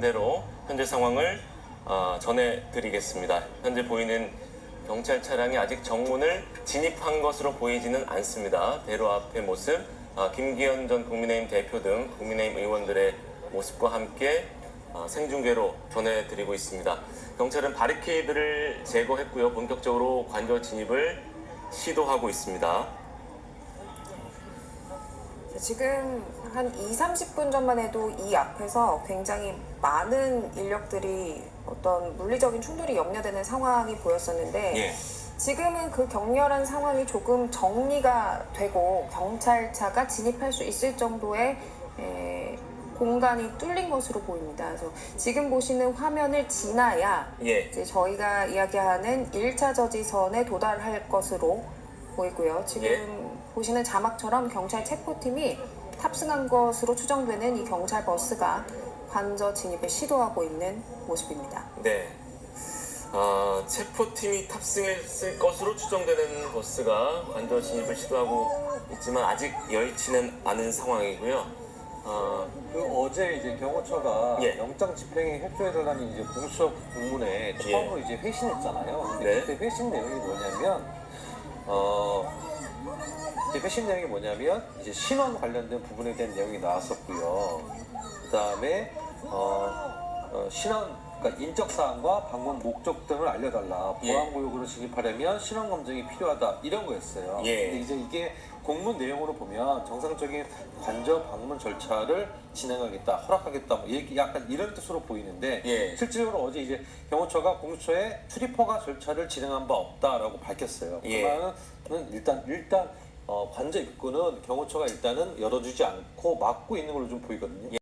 대로 현재 상황을 어, 전해드리겠습니다. 현재 보이는 경찰 차량이 아직 정문을 진입한 것으로 보이지는 않습니다. 대로 앞의 모습, 아, 김기현 전 국민의힘 대표 등 국민의힘 의원들의 모습과 함께 아, 생중계로 전해드리고 있습니다. 경찰은 바리케이드를 제거했고요. 본격적으로 관저 진입을 시도하고 있습니다. 지금 한 2, 30분 전만 해도 이 앞에서 굉장히 많은 인력들이 어떤 물리적인 충돌이 염려되는 상황이 보였었는데 예. 지금은 그 격렬한 상황이 조금 정리가 되고 경찰차가 진입할 수 있을 정도의 에, 공간이 뚫린 것으로 보입니다. 그래서 지금 보시는 화면을 지나야 예. 이제 저희가 이야기하는 1차 저지선에 도달할 것으로 보이고요. 지금 예. 보시는 자막처럼 경찰 체포팀이 탑승한 것으로 추정되는 이 경찰 버스가 관저 진입을 시도하고 있는 모습입니다. 네. 아, 체포팀이 탑승했을 것으로 추정되는 버스가 관저 진입을 시도하고 있지만 아직 여의치는 않은 상황이고요. 아, 그 어제 이제 경호처가 예. 영장 집행에 협조해달라는 이제 공수처 공문에 처음으로 이제 회신했잖아요. 근데 네. 그때 회신 내용이 뭐냐면 어 이제 회신 내용이 뭐냐면 이제 신원 관련된 부분에 대한 내용이 나왔었고요. 그 다음에 어, 어, 신원 그러니까 인적 사항과 방문 목적 등을 알려달라. 예. 보안구역으로 진입하려면 신원 검증이 필요하다. 이런 거였어요. 예. 근데 이제 이게 공문 내용으로 보면 정상적인 관저 방문 절차를 진행하겠다, 허락하겠다, 뭐 이렇게 약간 이런 뜻으로 보이는데 예. 실질적으로 어제 이제 경호처가 공수처에 출입 허가 절차를 진행한 바 없다라고 밝혔어요. 예. 그러면은 일단 일단 어, 관저 입구는 경호처가 일단은 열어주지 않고 막고 있는 걸로 좀 보이거든요.